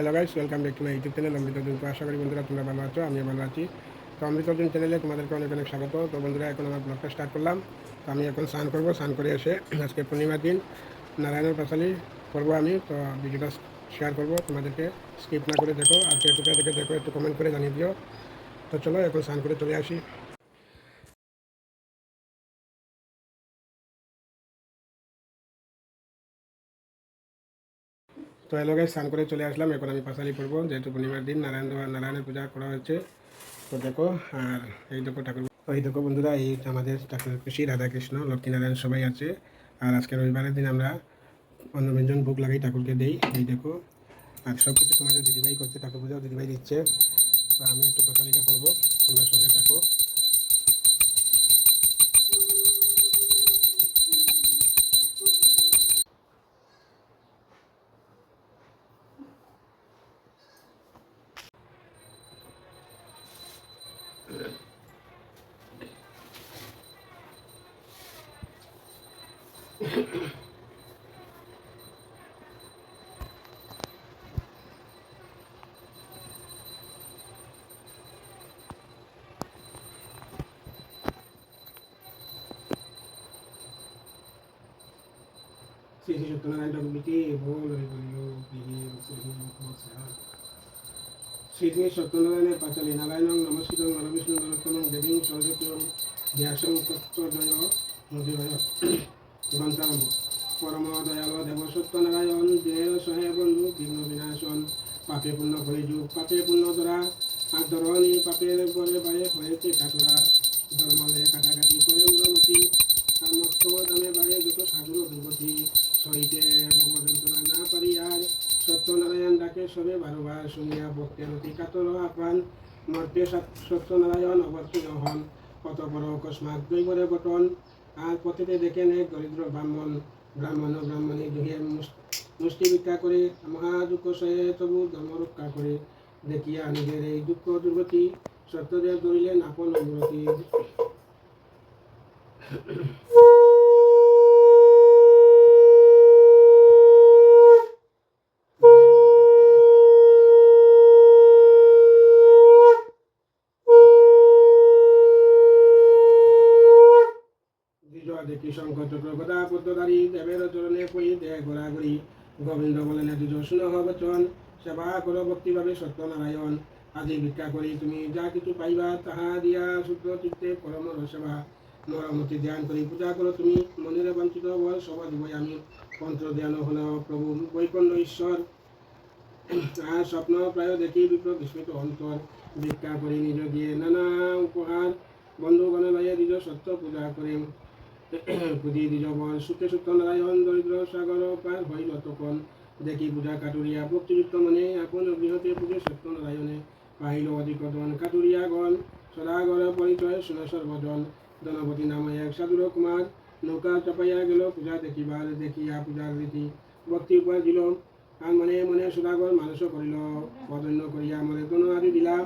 Hello guys welcome back to my YouTube channel Amrit তো আশা করি বন্ধুরা তোমরা ভালো আছো আমি ভালো আছি। তো অমৃত চ্যানেলে তোমাদেরকে অনেক অনেক স্বাগত। তো বন্ধুরা, এখন আমার ব্লগটা স্টার্ট করলাম। তো আমি এখন স্নান করব, স্নান করে এসে আজকে পূর্ণিমার দিন নারায়ণের পাশালি করব আমি। তো ভিডিওটা শেয়ার করব, তোমাদেরকে স্কিপ না করে দেখো। আর কে কোথায় দেখো, একটু কমেন্ট করে জানিয়ে দিও। তো চলো, এখন স্নান করে চলে আসি। তো হ্যালো গাইস স্নান করে চলে আসলাম। এখন আমি পাশালি পড়ব। যেহেতু পূর্ণিমার দিন, নারায়ণ নারায়ণের পূজা করা হয়েছে। তো দেখো, আর এই দেখো ঠাকুর এই দেখো বন্ধুরা, এই আমাদের ঠাকুর খুশি রাধাকৃষ্ণ, লক্ষ্মীনারায়ণ সবাই আছে। আর আজকে রবিবারের দিন আমরা অন্নব্যঞ্জন ভোগ লাগাই ঠাকুরকে দেই। এই দেখো, আর সব কিছু তোমাদের দিদিভাই করছে, ঠাকুর পূজাও দিদিভাই দিচ্ছে। তো আমি একটু পাশালিটা করব তোমরা সঙ্গে থাকো। শ্রী শ্রী সত্যনারায়ণ ঠাকুরকে বল হরি বলিও বিহি শ্রী নমস্কার শ্রী শ্রী সত্যনারায়ণের পাঁচালী নারায়ণং নমস্কৃতং নরবিষ্ণু নরোত্তমং দেবীং সরস্বতীং ব্যাসং তত্ত্বজয় মধুরয় গ্রন্থারম্ভ পরম দয়াল দেব সত্যনারায়ণ দিনের সহায় বন্ধু বিঘ্ন বিনাশন পাপে পুণ্য করে যুগ পাপে পুণ্য ধরা আর ধরণী পাপের পরে বায়ে হয়েছে কাটরা ধর্মালয়ে কাটাকাটি করে মুরমতি আর মস্ত দামে বায়ে যত সাধুর দুর্গতি সহিতে না পারি আর সত্যনারায়ণ ডাকে সবে বারবার শুনিয়া ভক্তের অতি কাতর আহ্বান, মর্তে সত- সত্যনারায়ণ অবতীর্ণ হন। কত বড় অকস্মাৎ দৈবরে গঠন আর পথেতে দেখেন এক দরিদ্র ব্রাহ্মণ ব্রাহ্মণ ও ব্রাহ্মণী মুস- মুষ্টি ভিক্ষা করে মহা দুঃখ সহে তবু ধর্ম রক্ষা করে। দেখিয়া নিজের এই দুঃখ দুর্গতি সত্যদেব ধরিলেন আপন অগ্রতি। বিজয় দেখি শঙ্কর চক্র গদা পদ্মধারী দেবের চরণে পই দে ঘোরাঘুরি। গোবিন্দ বলেন দুজ শুনহ বচন, সেবা কর ভক্তিভাবে সত্যনারায়ণ। আজি ভিক্ষা করি, তুমি যা কিছু পাইবা তাহা দিয়া শুদ্ধ চিত্তে পরম সেবা। মরমতি ধ্যান করি, পূজা করো তুমি, মনিরে বঞ্চিত বল সবা দিবই আমি। মন্ত্র ধ্যান হল, প্রভু, বৈকুণ্ঠ ঈশ্বর আর স্বপ্ন প্রায় দেখি বিপ্র বিস্মিত অন্তর। ভিক্ষা করি নিজ দিয়ে নানা উপহার, বন্ধুগণ লইয়া দিজ সত্য পূজা করে। পুঁজি দিজ বল সুখে সুখ নারায়ণ দরিদ্র সাগর, পার হইল তখন দেখি পূজা কাটুরিয়া, ভক্তিযুক্ত মনে, আপন গৃহতে পুজো সত্য নারায়ণে। অধিক ধন কাটুরিয়া গণ সদাগর পরিচয় শুনে সর্বজন। ধনপতি নামে এক সাধুর কুমার, নৌকা চাপাইয়া গেল, পূজা দেখিবার, দেখিয়া পূজার রীতি। ভক্তি উপহার দিল আর মনে মনে সদাগর মানুষ করিল। পদন্য করিয়া মনে কোন আদি দিলা।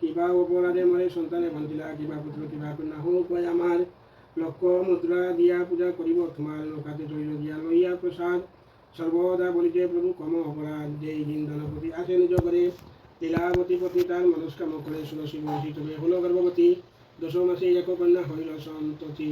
কিবা অপরাধে মরে সন্তানে বঞ্চিলা কিবা পুত্র, কিবা কন্যা হোক আমার। লক্ষ্য মুদ্রা দিয়া পূজা করিব, তোমার নৌকাতে তৈল দিয়া লইয়া প্রসাদ। সর্বদা বলিতে প্রভু, কম অপরাধ যেই দিন ধনপতি আসে নিজ করে লীলাবতী পতি তার মনস্কাম করে ষোলশী বয়সী তবে হল গর্ভবতী। দশ মাসে এক কন্যা হইল সন্ততি।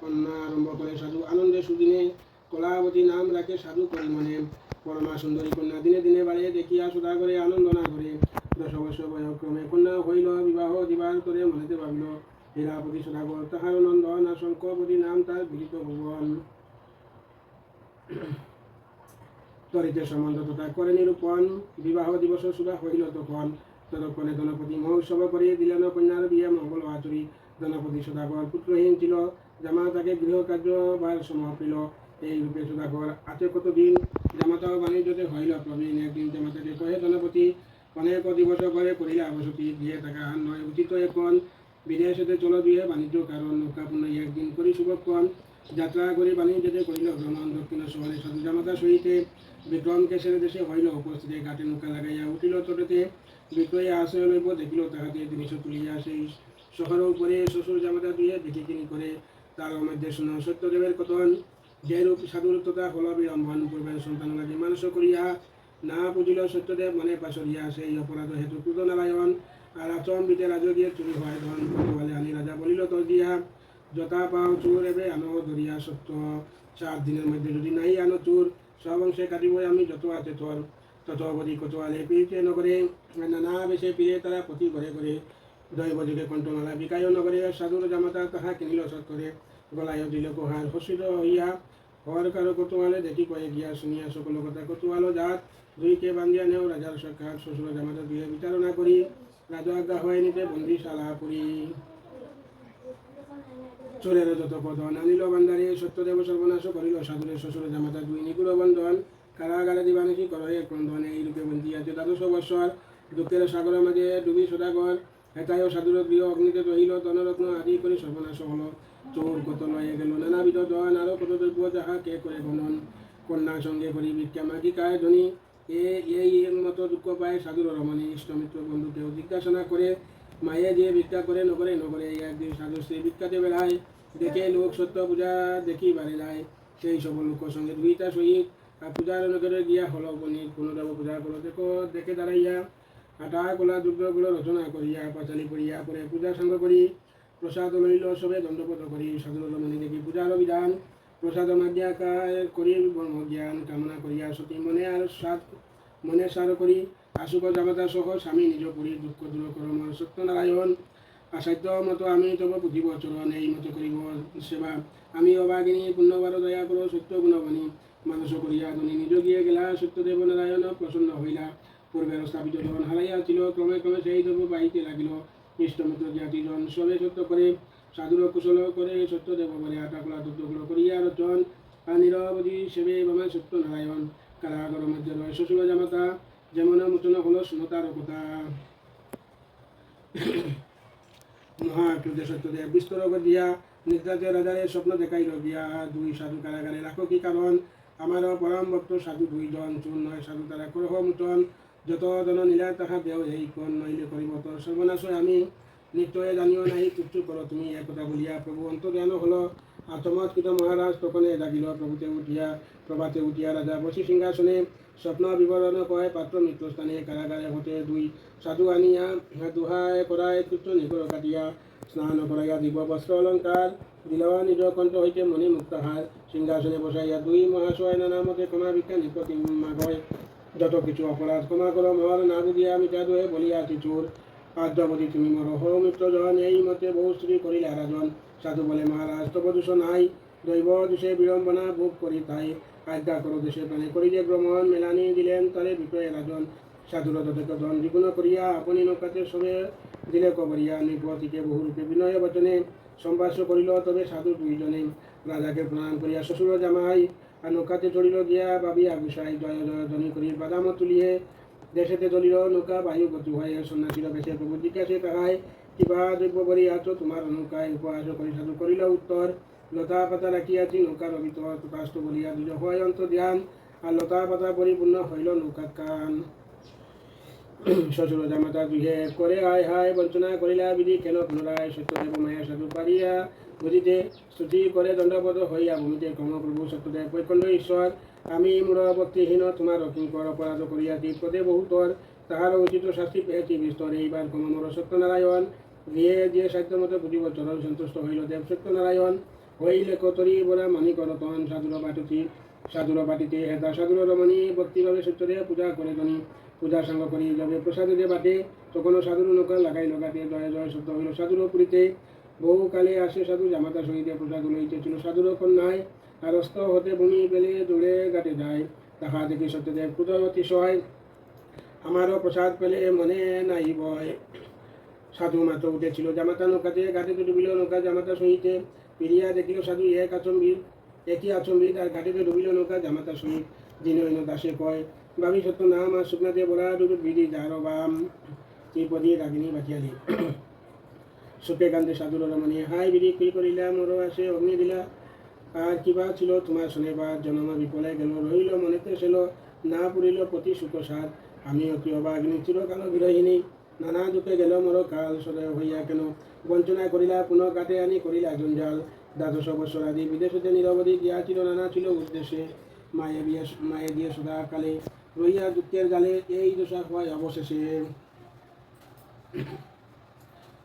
কন্যা আরম্ভ করে সাধু আনন্দে সুদিনে। কলাবতী নাম রাখে সাধু করি মনে পরমা সুন্দরী কন্যা দিনে দিনে বাড়ে, দেখিয়া সুধা করে আনন্দ না করে। দশ বছর বয়ক্রমে কন্যা হইল, বিবাহ দিবার করে মনেতে ভাবিল। লীলাপতি সদাগর তাহার নন্দন শঙ্করপতি নাম তার বিদিত ভুবন তরিতে সম্বন্ধ তথা করে নিরূপণ। বিবাহ দিবস সুধা হইল তখন। ততক্ষণে গণপতি মহোৎসব করিয়ে দিলেন কন্যার বিয়ে মঙ্গল আচরি। গণপতি সদাগর পুত্রহীন ছিল, জামা তাকে গৃহকার্য বার সমাপিল এই রূপে সদাগর আছে কতদিন? জামাতাও বাণিজ্যতে হইল প্রবীণ। একদিন জামাতাকে কহে গণপতি অনেক দিবস করে করিলে আবসতি দিয়ে টাকা নয়, উচিত এখন। বিদেশেতে চলো দিয়ে বাণিজ্য কারণ নৌকা পুনঃ একদিন করি শুভক্ষণ। যাত্রা করি বাণিজ্যতে করিল ভ্রমণ দক্ষিণ শহরে সাধু জামাতা সহিতে বিক্রম কেশের দেশে হইল উপস্থিতে ঘাটে নৌকা লাগাইয়া উঠিল তটেতে বিক্রয়ে আশ্রয় লইব দেখিল তাহাতে জিনিস তুলিয়া সেই শহর উপরে শ্বশুর জামাতা দিয়ে দেখি কিনি করে তার মধ্যে শুনো সত্যদেবের কথন যেরূপ সাধুর তথা হল বিড়ম্বন পূর্বের সন্তান লাগে মানুষ করিয়া না বুঝিল সত্যদেব মনে পাশরিয়া সেই অপরাধ হেতু ক্রুদ নারায়ণ আর আচম্বিতে রাজকীয় চুরি হয়, ধন বলে আনি রাজা বলিল তো দিয়া যথা পাও চোর এবে আনো ধরিয়া সত্য। চার দিনের মধ্যে যদি নাই আনো চোর, সব অংশে কাটিবই আমি যত আছে তোর। তত অবধি কত আলে পিড়িতে নগরে, নানা বেশে পিড়ে তারা প্রতি ঘরে করে দৈব যুগে কণ্ঠমালা বিকায় নগরে, সাধুর জামাতা তাহা কিনিল সৎ করে। গলায় দিল কোহার হসিত হইয়া। হর কারও কতুয়ালে দেখি কয়ে গিয়া শুনিয়া সকল কথা কতুয়ালো জাত। দুইকে বান্ধিয়া নেও রাজার সরকার, শ্বশুর জামাতা দিয়ে বিচারণা করি। রাজা হয়ে নিতে বন্দি শালা পুরী চোরের যত পদন আনিল বান্দারে, সত্যদেব সর্বনাশ করিল সাধুরের শ্বশুর, জামাতা দুই নিগুড় বন্ধন কারাগারে দিবানিসি করহে ক্রন্দন? এই রূপে বন্দি আছে দ্বাদশ বৎসর, দুঃখের সাগরের মাঝে ডুবি সদাগর, হেতায় সাধুর গৃহ অগ্নিতে রহিল ধনরত্ন আদি করে সর্বনাশ হল। চোর কত লয়ে গেল, নানাবিধ দন আরও কত দ্রব্য, যাহা কে করে গণন? কন্যা সঙ্গে করি ভিক্ষা মাগি, কায় ধনী? এ এই মতো দুঃখ পায় সাধুর রমণী, ইষ্টমিত্র বন্ধুকেও জিজ্ঞাসা করে মায়ে যে ভিক্ষা করে নগরে নগরে একদিন সাধু স্ত্রী ভিক্ষাতে বেড়ায়, দেখে লোক সত্য পূজা দেখি বাড়ি যায়। সেই সব লোক সঙ্গে দুইটা সহিত পূজার নগরে গিয়া হল বনি কোনো দেব পূজা করো, দেখো, দেখে দাঁড়াইয়া আটা, কলা দ্রব্যগুলো রচনা করিয়া, পাঁচালি করিয়া পরে পূজা সঙ্গ করি, প্রসাদ লইল সবে দণ্ডপদ করি সাধু রমণী দেখি পূজার বিধান প্রসাদ মাজ্ঞাকার করি, ব্রহ্মজ্ঞান কামনা করিয়া সতী মনে আর সাত মনে সার করি। আশুক জামাতা সহ স্বামী নিজ পুরী দুঃখ দূর করম সত্যনারায়ণ আসাধ্য মতো আমি তব পুঁথিব চরণ, এই মতো করিব সেবা। আমি অবাগিনী পুণ্যবার দয়া করো, সত্য গুণবাণী। মানস করিয়া গুণী নিজ গিয়ে গেলা, সত্যদেব নারায়ণ প্রসন্ন হইলা। পূর্বের স্থাপিত ধন হারাইয়া ছিল ক্রমে ক্রমে সেই দ্রব্য বাহিতে লাগিল। ইষ্টমিত্র জ্ঞাতিজন সবে সত্য করে। সাধুর কুশল করে সত্যদেব দুগ্ধগুলো করিয়া রচন। সেবে কারাগর মধ্যে শ্বশুর জামাতা, যেমন মোচন হলো শুনতার কথা। সত্যদেব বিস্তর দিয়া রাজারে স্বপ্ন দেখাইল দিয়া দুই সাধু কারাগারে রাখো কি কারণ? আমার পরম ভক্ত সাধু দুই দুইজন চুর নয় সাধু তারা করহ মোচন। যত জন নীলা তাহা দেও এই কোন, নইলে করিব তোর সর্বনাশ আমি। নিশ্চয় জানিও নাই তুচ্ছ করো তুমি একথা বলিয়া প্রভু অন্তর্যান হলো। আত্মৎকৃত মহারাজ তখনে ডাকিল প্রভুতে উঠিয়া প্রভাতে উঠিয়া রাজা বসি সিংহাসনে স্বপ্ন বিবরণ কয় পাত্র মৃত্যুস্থানে কারাগারে হতে দুই সাধু আনিয়া দুহায় করায় তুচ্ছ নিকর কাটিয়া, স্নান করাইয়া দিব বস্ত্র অলঙ্কার দিলৱা নিজ কণ্ঠ হইতে মণি মুক্তাহার সিংহাসনে বসাইয়া দুই মহাশয় নানামতে ক্ষমা ভিক্ষা নিপতি মাগয় যত কিছু অপরাধ ক্ষমা করো মর না বুঝিয়া মিটা দোহে বলিয়া আছি চোর তুমি মর হো মিত্রজন এই মতে বহু স্ত্রী করিলা রাজন সাধু বলে মহারাজ তব দোষ নাই দৈব দোষে বিড়ম্বনা ভোগ করি তাই আজ্ঞা করো দেশে প্রাণে করি যে ভ্রমণ মেলানি দিলেন তারে বিক্রয় রাজন সাধুর তথেক ধন দ্বিগুণ করিয়া আপনি নৌকাতে সবে দিলে কবরিয়া নৃপতিকে বহুরূপে বিনয় বচনে সম্ভাষ্য করিল তবে সাধু দুইজনে রাজাকে প্রণাম করিয়া শ্বশুর জামাই আর নৌকাতে চড়িল গিয়া বাবিয়া গুসাই জয় জয় ধ্বনি করি বাদাম তুলিয়ে দেশেতে চলিল নৌকা, বায়ু গতি সন্ন্যাসীর বেশে প্রভু জিজ্ঞাসে কিবা আছো, তোমার নৌকায় উপহাস করি সাধু করিল উত্তর। লতা পাতা রাখিয়াছি বলিয়া হয় অন্ত ধ্যান আর লতা পাতা পরিপূর্ণ হইল নৌকা কান শ্বশুর জামাতা গৃহে করে আয় হায়, বঞ্চনা করিলা বিধি কেন পুনরায় সত্যদেব মায়া সাধু পারিয়া বুঝিতে স্তুতি করে হইয়া ভূমিতে কর্মপ্রভু সত্যদেব বৈকুণ্ঠ ঈশ্বর আমি মূর ভক্তিহীন তোমার কিঙ্কর অপরাধ করিয়া পদে বহুতর তাহার উচিত শাস্তি পেয়েছি বিস্তর। এইবার কমমর সত্যনারায়ণ গৃহে যে সাধ্যমতো বুঝিব চরণ সন্তুষ্ট হইল দেব সত্যনারায়ণ। হইলে কতরি বলা মানি করতন সাধুর বাটুতি। সাধুর বাটিতে হেতা সাধুর রমণী, ভক্তিভাবে সত্যদেব পূজা করে গণি পূজা সঙ্গ করি, যবে প্রসাদ যে বাটে তখনও সাধুর নৌকা লাগাই লগাতে। জয় জয় সত্য হইল সাধুর পুরীতে। বহু কালে আসে সাধু জামাতা সহিতে প্রসাদ লইতেছিল সাধুর কন্যায় অস্ত হতে ভূমি পেলে দৌড়ে গাটে যায়। তাহা দেখি সত্যদেব ক্ষুদ্রবতী সহায়। আমারও প্রসাদ পেলে মনে নাই বয় সাধু মাত্র উঠেছিল জামাতা নৌকাতে ঘাটিতে ডুবিল নৌকা জামাতা সহিতে। পিরিয়া দেখিল সাধু এক আচম্বির, একই আচম্বিত আর ঘাটিতে ডুবিল নৌকা জামাতা সহিত। দিনৈন দাসে কয় ভাবি সত্য নাম, আর শুকনাতে বলা ডুবে বিধি যার বাম। ত্রিপদী রাগিনী বাটিয়ালি সুখে কান্দে সাধুর রমণী হাই বিধি কি করিলা? মোর আসে অগ্নি দিলা। আর কিবা ছিল? তোমার শনিবার জনমা বিপলে গেল, রহিল মনেতে ছিল না পুরিল প্রতি সুখ সাত আমি অতি অবাগ্নি চিরকাল বিরহিনী নানা দুঃখে গেল মোর কাল, সদয় হইয়া কেন? বঞ্চনা করিলা, পুনঃ কাটে আনি করিলা জঞ্জাল দ্বাদশ বৎসর আদি বিদেশতে নিরবধি গিয়াছিল নানা ছিল উদ্দেশ্যে। মায়ে বিয়ে মায়ে দিয়ে সদা কালে রইয়া দুঃখের গালে এই দশা হয় অবশেষে।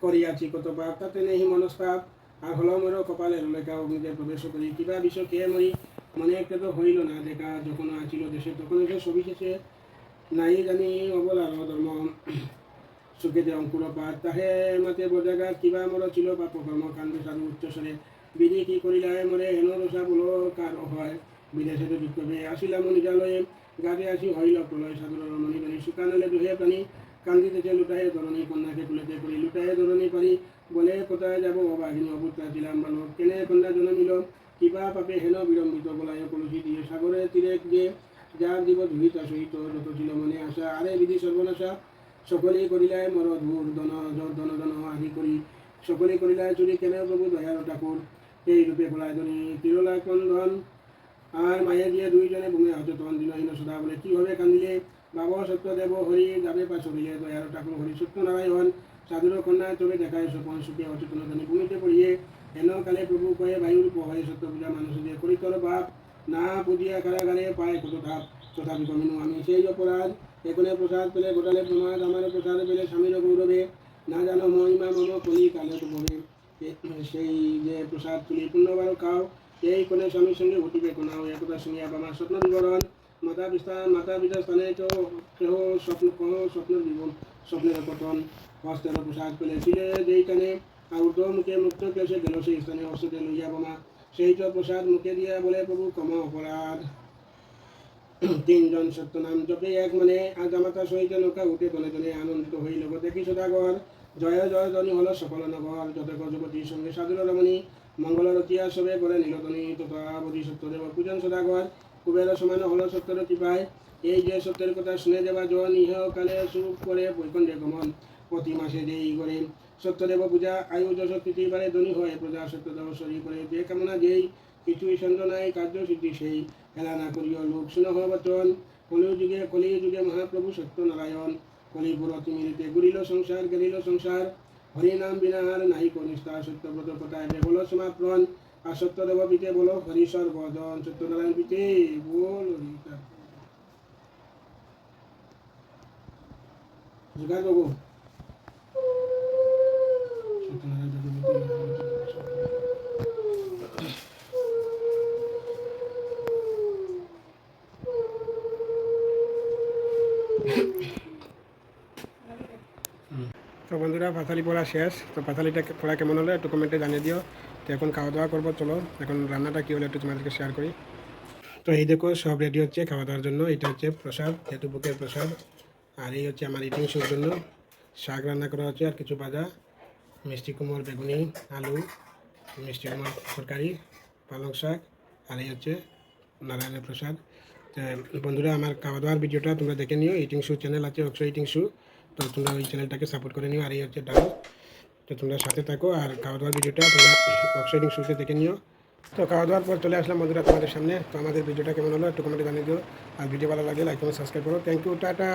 করিয়াছি কত পাপ তাতে নেই মনস্তাপ। আর হল মোর কপালের লেখা অগ্নিতে প্রবেশ করি। কিবা বিষয় খেয়ে মরি মনে একটা তো হইল না, দেখা যখন আছিল দেশে, তখন এসে সবিশেষে নাই জানি অবলার ধর্ম সুখেতে অঙ্কুর পাত তাহে মাতে বজাগা কিবা মোর ছিল পাপ কর্ম কাণ্ড সাধু উচ্চস্বরে বিধি কি করিলাই মরে হেন দশা বলো কার হয় বিদেশে তো দুঃখবে আসিলাম নিজালয়ে। গাতে আসি হইল প্রলয় সাধুর রমণী বলি শুকানলে দুহে প্রাণী কান্দিতেছে লুটায়ে ধরণী, কন্যাকে কুলেতে করি লুটায়ে ধরণী পারি, বলে কোথায় যাব অবাহিনী অবুত্রা ছিলাম বালক কেনে কন্যা জন্মিল কিবা পাপে হেন বিলম্বিত বলায় কলসি দিয়ে সাগরে তীরে যে যার দিব ধুইতা সহিত, যত ছিল মনে আশা, আরে বিধি সর্বনাশা। সকলেই করিলাই মর ধূর, ধন ধন ধন আদি করি। সকলেই করিলাই চুরি কেনে প্রভু দয়ার ঠাকুর? এই রূপে কলাই ধনী তিরলা কন্ধন আর মায়ে দিয়ে দুইজনে ভূমি অচেতন দিনহীন সদা বলে, কি হবে কান্দিলে? বাব, সত্যদেব, হরি যাবে পা চলিলে দয়ার ঠাকুর, হরি সত্যনারায়ণ, সাধুর কন্যা চলে দেখায় সপন সুখে অচেতন জানি ভূমিতে পড়িয়ে। হেন কালে প্রভু কয়ে, বায়ুর পহায় সত্য পূজা মানুষ দিয়ে করি তোর বাপ না পুজিয়া কারাগারে পায় কত ধাপ। তথাপি কমিনু আমি সেই অপরাধ। এখনে প্রসাদ পেলে গোটালে প্রমাদ, আমার প্রসাদ পেলে স্বামীর গৌরবে। না জানো মহিমা, মম, কলি কালে সেই যে প্রসাদ তুলি পুণ্যবার খাও এই কোনে স্বামীর সঙ্গে ঘটিবে কোনাও একতা শুনিয়া বামার স্বপ্ন বিবরণ মাতা পিতা মাতা পিতার স্থানে কেউ কেহ স্বপ্ন কহ স্বপ্নের বিবরণ স্বপ্নের পতন হস্তের প্রসাদ পেলেছিলে যেইখানে আর ঊর্ধ্ব মুখে মুক্ত কেসে গেল সেই স্থানে হস্ততে লইয়া বোমা সেই তো প্রসাদ মুখে দিয়া বলে প্রভু কম অপরাধ তিনজন সত্যনাম জপে এক মানে আর জামাতা সহিত নৌকা উঠে তলে তলে আনন্দিত হইল দেখি সদাগর জয় জয় জনি হল সকল নগর যত গজপতির সঙ্গে সাধুর রমণী মঙ্গল রতিয়া সবে করে নীলতনী তথা সত্যদেব পূজন সদাগর, কুবের সমান হল সত্যর কৃপায়। এই যে সত্যের কথা শুনে যাবা জন ইহ কালে সুখ করে বৈকুণ্ঠে গমন। প্রতি মাসে যেই করে সত্যদেব পূজা আয়ু যশ তৃতীয়বারে ধনী হয় প্রজা সত্যদেব শরী করে যে কামনা যেই কিছুই সন্দেহ নাই, কার্য সিদ্ধি সেই। হেলা না করিও লোক শুনহ বচন। কলির যুগে কলি যুগে মহাপ্রভু সত্যনারায়ণ। কলিপুর তিমিরিতে গুরিল সংসার, গেলিল সংসার। হরি নাম বিনাহার নাই কনিষ্ঠা, সত্যব্রত কথায় বেবল সমাপ্রণ আর সত্যদেব পিঠে বলো হরি সর্বজন সত্যনারায়ণ পিঠে বল হরিতা জোগাড় সত্যনারায়ণ পিতে তো বন্ধুরা পাথালি পড়া শেষ। তো পাথালিটা পড়া কেমন হলো একটু কমেন্টে জানিয়ে দিও। তো এখন খাওয়া দাওয়া করব, চলো। এখন রান্নাটা কী হলো একটু তোমাদেরকে শেয়ার করি। তো এই দেখো, সব রেডি হচ্ছে খাওয়া দাওয়ার জন্য। এটা হচ্ছে প্রসাদ, যেহেতু বুকের প্রসাদ। আর এই হচ্ছে আমার ইটিং শুর জন্য। শাক রান্না করা হচ্ছে আর কিছু ভাজা। মিষ্টি কুমড়, বেগুনি, আলু, মিষ্টি কুমড়, তরকারি, পালং শাক। আর এই হচ্ছে নারায়ণের প্রসাদ। বন্ধুরা, আমার খাওয়া দাওয়ার ভিডিওটা তোমরা দেখে নিও। ইটিং শু চ্যানেল আছে, অক্ষয় ইটিং শু তো তোমরা ওই চ্যানেলটাকে সাপোর্ট করে নিও আর এই হচ্ছে ডাল তো তোমরা সাথে থাকো আর খাওয়া দাওয়ার ভিডিওটা তোমরা ওয়েবসাইটিং শুরুতে দেখে নিও। তো খাওয়া দাওয়ার পর চলে আসলাম বন্ধুরা তোমাদের সামনে। তো আমাদের ভিডিওটা কেমন হলো একটু কমেন্টে জানিয়ে দিও। আর ভিডিও ভালো লাগে লাইক কমেন্ট সাবস্ক্রাইব করো। Thank you tata.